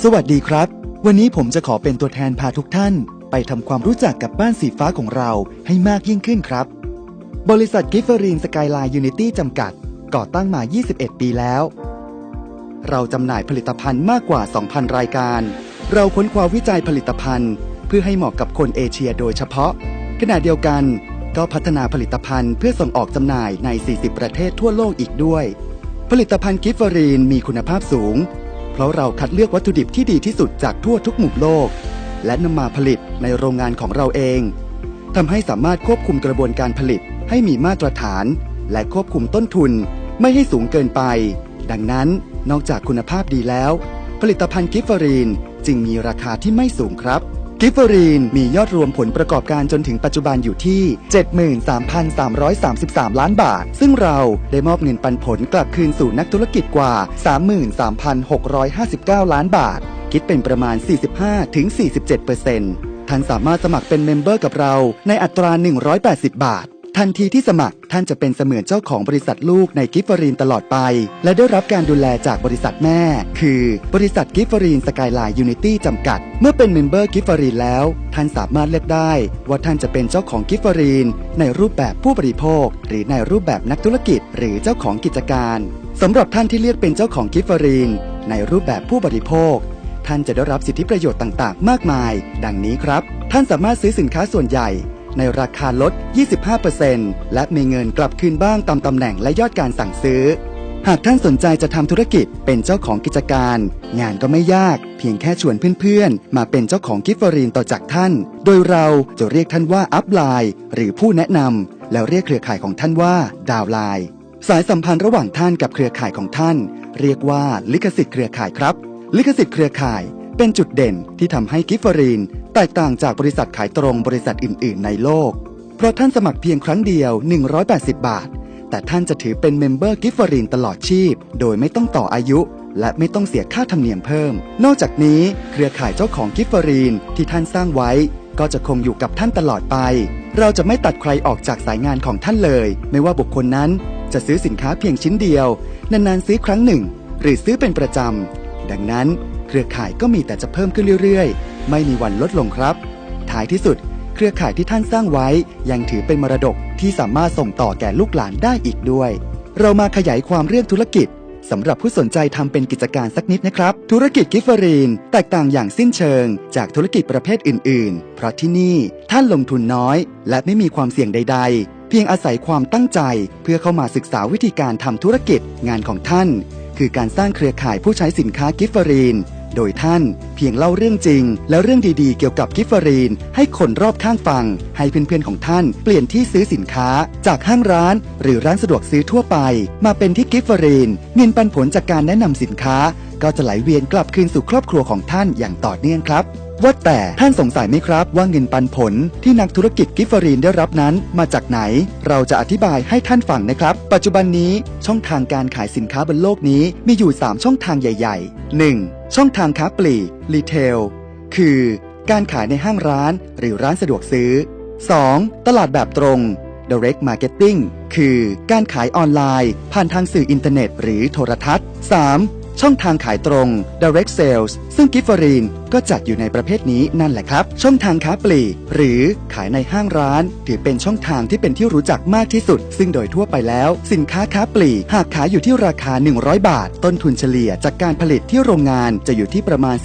สวัสดีครับ วันนี้ผมจะขอเป็นตัวแทนพาทุกท่าน ไปทำความรู้จักกับบ้านสีฟ้าของเราให้มากยิ่งขึ้นครับ บริษัทกิฟเฟอรีนสกายไลน์ยูนิตี้จำกัด ก่อตั้งมา 21 ปีแล้ว เราจำหน่ายผลิตภัณฑ์มากกว่า 2,000 รายการ เราค้นคว้าวิจัยผลิตภัณฑ์ เพื่อให้เหมาะกับคนเอเชียโดยเฉพาะ ขณะเดียวกันก็พัฒนาผลิตภัณฑ์เพื่อส่งออกจำหน่ายใน 40 ประเทศทั่วโลกอีกด้วย ผลิตภัณฑ์กิฟเฟอรีนมีคุณภาพสูง เพราะเราคัดเลือกวัตถุดิบที่ดีที่สุดจากทั่วทุกมุมโลก และนำมาผลิตในโรงงานของเราเองทำให้สามารถควบคุมกระบวนการผลิตให้มีมาตรฐาน และควบคุมต้นทุน ไม่ให้สูงเกินไป ดังนั้นนอกจากคุณภาพดีแล้ว ผลิตภัณฑ์กิฟฟารีนจึงมีราคาที่ไม่สูงครับ กิฟเฟอรีนมียอดรวมผลประกอบการจนถึงปัจจุบันอยู่ที่ 73,333 ล้านบาท ซึ่งเราได้มอบเงินปันผลกลับคืนสู่นักธุรกิจกว่า 33,659 ล้านบาท คิดเป็นประมาณ 45-47%ท่านสามารถสมัครเป็นเมมเบอร์กับเราในอัตรา 180 บาท ทันทีที่สมัครท่านจะเป็นเสมือนเจ้าของบริษัทลูกในกิฟฟรีนตลอดไป และได้รับการดูแลจากบริษัทแม่ คือบริษัทกิฟฟรีนสกายไลน์ยูนิตี้จำกัด เมื่อเป็นเมมเบอร์กิฟฟรีนแล้ว ท่านสามารถเลือกได้ว่าท่านจะเป็นเจ้าของกิฟฟรีนในรูปแบบผู้บริโภค หรือในรูปแบบนักธุรกิจ หรือเจ้าของกิจการสำหรับท่านที่เลือกเป็นเจ้าของกิฟฟรีนในรูปแบบผู้บริโภค ท่านจะได้รับสิทธิประโยชน์ต่าง ๆ มากมาย ดังนี้ครับ ท่านสามารถซื้อสินค้าส่วนใหญ่ ในราคาลด 25%และมีเงินกลับคืนบ้างตามตำแหน่งและยอดการสั่งซื้อ หากท่านสนใจจะทำธุรกิจเป็นเจ้าของกิจการ งานก็ไม่ยาก เพียงแค่ชวนเพื่อนๆ มาเป็นเจ้าของกิฟฟอรีนต่อจากท่าน โดยเราจะเรียกท่านว่าอัพไลน์หรือผู้แนะนำแล้วเรียกเครือข่ายของท่านว่าดาวไลน์สายสัมพันธ์ระหว่างท่านกับเครือข่ายของท่าน เรียกว่าลิขสิทธิ์เครือข่ายครับ ลิขสิทธิ์เครือข่าย เป็นจุดเด่นที่ทำให้กิฟเฟอรีน แตกต่างจากบริษัทขายตรงบริษัทอื่น ๆ ในโลก เพราะท่านสมัครเพียงครั้งเดียว 180 บาท แต่ท่านจะถือเป็นเมมเบอร์กิฟเฟอรีนตลอดชีพ โดยไม่ต้องต่ออายุ และไม่ต้องเสียค่าธรรมเนียมเพิ่ม นอกจากนี้เครือข่ายเจ้าของกิฟเฟอรีนที่ท่านสร้างไว้ ก็จะคงอยู่กับท่านตลอดไป เราจะไม่ตัดใครออกจากสายงานของท่านเลย ไม่ว่าบุคคลนั้นจะซื้อสินค้าเพียงชิ้นเดียว นานๆซื้อครั้งหนึ่ง หรือซื้อเป็นประจำ ดังนั้น เครือข่ายก็มีแต่จะเพิ่มขึ้นเรื่อยๆ ไม่มีวันลดลงครับ ท้ายที่สุด เครือข่ายที่ท่านสร้างไว้ยังถือเป็นมรดกที่สามารถส่งต่อแก่ลูกหลานได้อีกด้วย เรามาขยายความเรื่องธุรกิจสำหรับผู้สนใจทำเป็นกิจการสักนิดนะครับ ธุรกิจกิฟเฟอรีน แตกต่างอย่างสิ้นเชิง จากธุรกิจประเภทอื่น ๆ เพราะที่นี่ท่านลงทุนน้อย และไม่มีความเสี่ยงใด ๆ เพียงอาศัยความตั้งใจ เพื่อเข้ามาศึกษาวิธีการทำธุรกิจงานของท่าน คือการสร้างเครือข่ายผู้ใช้สินค้ากิฟเฟอรีน โดยท่านเพียงเล่าเรื่องจริง และเรื่องดีๆ เกี่ยวกับกิฟเฟอรีน ให้คนรอบข้างฟัง ให้เพื่อนๆของท่านเปลี่ยนที่ซื้อสินค้า จากห้างร้าน หรือร้านสะดวกซื้อทั่วไป มาเป็นที่กิฟเฟอรีน เงินปันผลจากการแนะนำสินค้า ก็จะไหลเวียนกลับคืนสู่ครอบครัวของท่านอย่างต่อเนื่องครับ ว่าแต่ท่านสงสัยไหมครับ ว่าเงินปันผลที่นักธุรกิจกิฟฟรีนได้รับนั้นมาจากไหน เราจะอธิบายให้ท่านฟังนะครับ ปัจจุบันนี้ช่องทางการขายสินค้าบนโลกนี้มีอยู่ 3 ช่องทางใหญ่ๆ 1. ช่องทางค้าปลีกรีเทลคือการขายในห้างร้านหรือร้านสะดวกซื้อ 2. ตลาดแบบตรง direct marketing คือการขายออนไลน์ ผ่านทางสื่ออินเทอร์เน็ต หรือโทรทัศน์ 3. ช่องทางขายตรง direct sales ซึ่งกิฟฟรีน ก็จัดอยู่ในประเภทนี้นั่นแหละครับ ช่องทางค้าปลีก หรือขายในห้างร้าน ถือเป็นช่องทางที่เป็นที่รู้จักมากที่สุด ซึ่งโดยทั่วไปแล้ว สินค้าค้าปลีก หากขายอยู่ที่ราคา 100 บาท ต้นทุนเฉลี่ยจากการผลิตที่โรงงานจะอยู่ที่ประมาณ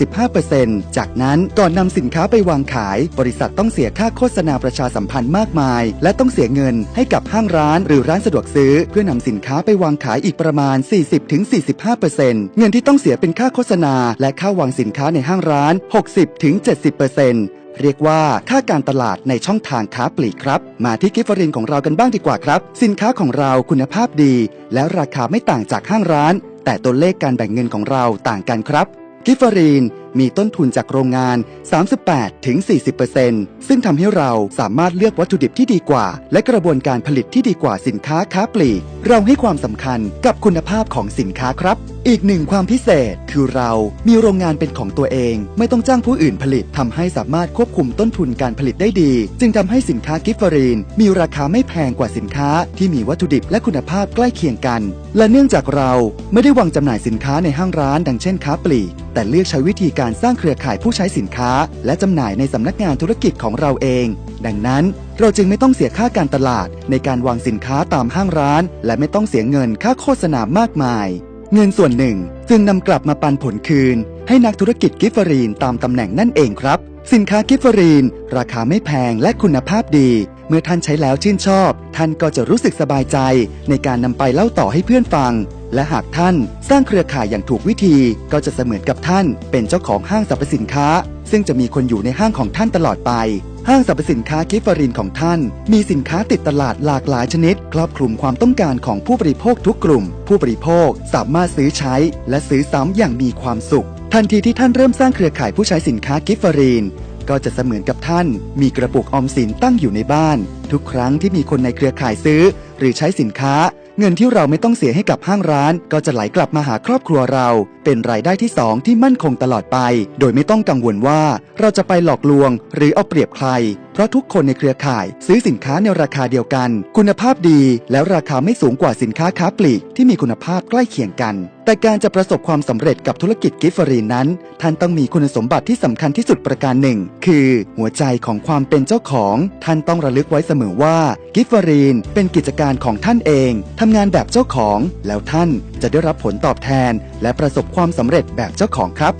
15%จากนั้นก่อนนำสินค้าไปวางขาย บริษัทต้องเสียค่าโฆษณาประชาสัมพันธ์มากมาย และต้องเสียเงินให้กับห้างร้าน หรือร้านสะดวกซื้อ เพื่อนำสินค้าไปวางขายอีกประมาณ 40-45%เงินที่ต้องเสียเป็นค่าโฆษณา และค่าวางสินค้าในห้างร้าน60-70%เรียกว่าค่าการตลาดในช่องทางค้าปลีกครับ มาที่กิฟฟรินของเรากันบ้างดีกว่าครับ สินค้าของเราคุณภาพดี และราคาไม่ต่างจากห้างร้าน แต่ตัวเลขการแบ่งเงินของเราต่างกันครับ กิฟฟรีนมีต้นทุนจากโรงงาน 38-40%ซึ่งทำให้เราสามารถเลือกวัตถุดิบที่ดีกว่า และกระบวนการผลิตที่ดีกว่าสินค้าค้าปลีก เราให้ความสำคัญกับคุณภาพของสินค้าครับ อีกหนึ่งความพิเศษคือเรามีโรงงานเป็นของตัวเอง ไม่ต้องจ้างผู้อื่นผลิตทำให้สามารถควบคุมต้นทุนการผลิตได้ดี จึงทำให้สินค้ากิฟฟรีน มีราคาไม่แพงกว่าสินค้าที่มีวัตถุดิบและคุณภาพใกล้เคียงกัน และเนื่องจากเราไม่ได้วางจำหน่ายสินค้าในห้างร้าน ดังเช่นค้าปลีก แต่เลือกใช้วิธีการสร้างเครือข่ายผู้ใช้สินค้า และจำหน่ายในสำนักงานธุรกิจของเราเอง ดังนั้นเราจึงไม่ต้องเสียค่าการตลาด ในการวางสินค้าตามห้างร้าน และไม่ต้องเสียเงินค่าโฆษณามากมาย เงินส่วนหนึ่ง จึงนำกลับมาปันผลคืน ให้นักธุรกิจกิฟฟรีนตามตำแหน่งนั่นเองครับ สินค้ากิฟฟรีน ราคาไม่แพงและคุณภาพดี เมื่อท่านใช้แล้วชื่นชอบ ท่านก็จะรู้สึกสบายใจ ในการนำไปเล่าต่อให้เพื่อนฟัง และหากท่านสร้างเครือข่ายอย่างถูกวิธี ก็จะเสมือนกับท่าน เป็นเจ้าของห้างสรรพสินค้า ซึ่งจะมีคนอยู่ในห้างของท่านตลอดไป ห้างสรรพสินค้ากิฟฟอรินของท่าน มีสินค้าติดตลาดหลากหลายชนิด ครอบคลุมความต้องการของผู้บริโภคทุกกลุ่ม ผู้บริโภคสามารถซื้อใช้ และซื้อซ้ำอย่างมีความสุขทันทีที่ท่านเริ่มสร้างเครือข่ายผู้ใช้สินค้ากิฟฟอรีน ก็จะเสมือนกับท่าน มีกระปุกออมสินตั้งอยู่ในบ้าน ทุกครั้งที่มีคนในเครือข่ายซื้อ หรือใช้สินค้า เงินที่เราไม่ต้องเสียให้กับห้างร้าน ก็จะไหลกลับมาหาครอบครัวเรา เป็นรายได้ที่สองที่มั่นคงตลอดไป โดยไม่ต้องกังวลว่า เราจะไปหลอกลวง หรือเอาเปรียบใคร เพราะทุกคนในเครือข่าย ซื้อสินค้าในราคาเดียวกัน คุณภาพดีแล้วราคาไม่สูงกว่าสินค้าค้าปลีกที่มีคุณภาพใกล้เคียงกัน แต่การจะประสบความสำเร็จกับธุรกิจกิฟฟรีนั้น ท่านต้องมีคุณสมบัติที่สำคัญที่สุดประการหนึ่ง คือ หัวใจของความเป็นเจ้าของ ท่านต้องระลึกไว้เสมอว่ากิฟฟรีนเป็นกิจการของท่านเองทำงานแบบเจ้าของ แล้วท่านจะได้รับผลตอบแทน และประสบความสำเร็จแบบเจ้าของครับ